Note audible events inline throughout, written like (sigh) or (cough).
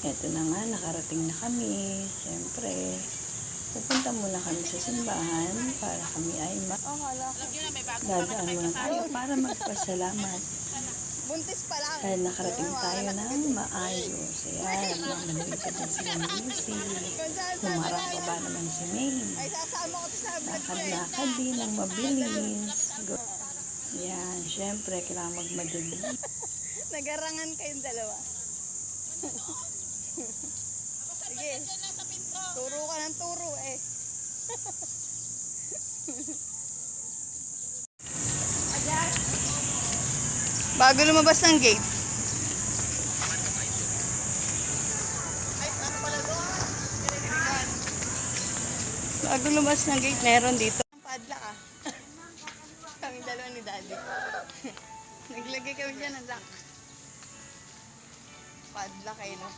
Ito na nga, nakarating na kami. Siyempre, pupunta muna kami sa simbahan para kami. Dadaan muna tayo para magpasalamat. Buntis pa lang. Dahil nakarating tayo ng maayos. Ayan, namanig ka dyan sila Lucy. Humarang pa ba naman si May. Eh. Lakad-lakad din ng mabilis. Go- Yan, syempre, kailangan magmadali. Nagarangan kayong dalawa. Sige. Turo ka ng turo eh. (laughs) Bago lumabas ng gate. Bago lumabas ng gate, meron dito. Padla (laughs) ka. Kami dalawa ni Daddy. (laughs) Naglagay kami dyan ng lock. Padlock kayo, no?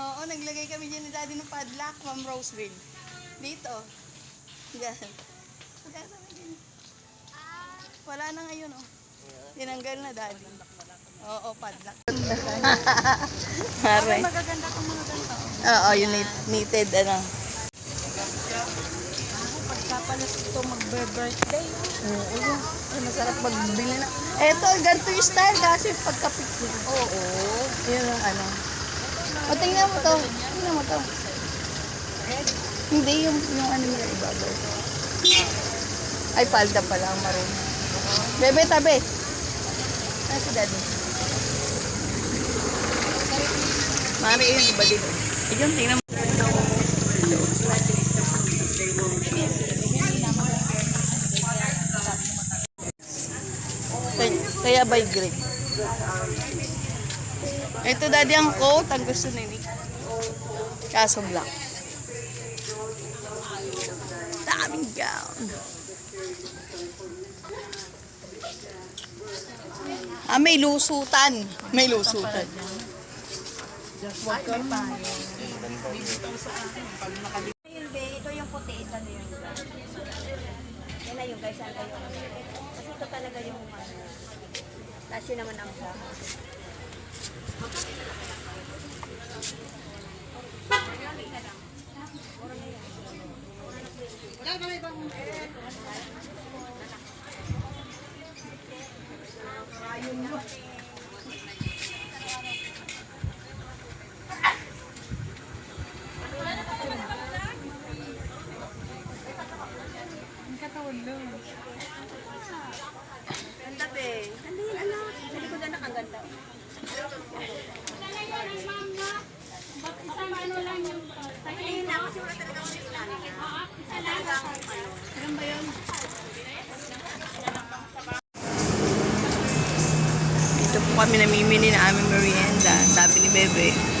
Oo, naglagay kami dyan ni Daddy ng padlock, Ma'am Roseville. Dito. Diyan. Dyan? Wala na ngayon, oh. Tinanggal na, Daddy. Oo, padlock. (laughs) Aray. Magaganda kung mga ganito. Oo, knit- knitted, ano. Pagkapalas ito magbe-birthday. Oo, ay, masarap magbili na. Eto, ganito yung style kasi pagka-picnic. Oo. Yun ang ano. O, tingnan mo to. Tingnan mo to. Hindi, yung, yung ano nila ibabaw. Ay, palda pala ang marunong. Bebe, tabi. Ah, si daddy. Mari, yun, iba din. Ayun, tingnan mo. Kaya, kaya by grade. Ito daddy ang coat, ang gusto ni Nick. Kaso black. Daming gown. Ah, may lusutan. May lusutan. Yun, be, ito yung puti, ito na yung Yan na yung guys, ano yung Kasi ito talaga yung ano. Tapos yun naman ang sa. Ganda, be. Ano yun, ano? Sa likod anak, ang ganda. Ayun na, kasi wala talaga ako sa Ano ba yun? Dito po kami namimili na aming merienda. Sabi ni Bebe,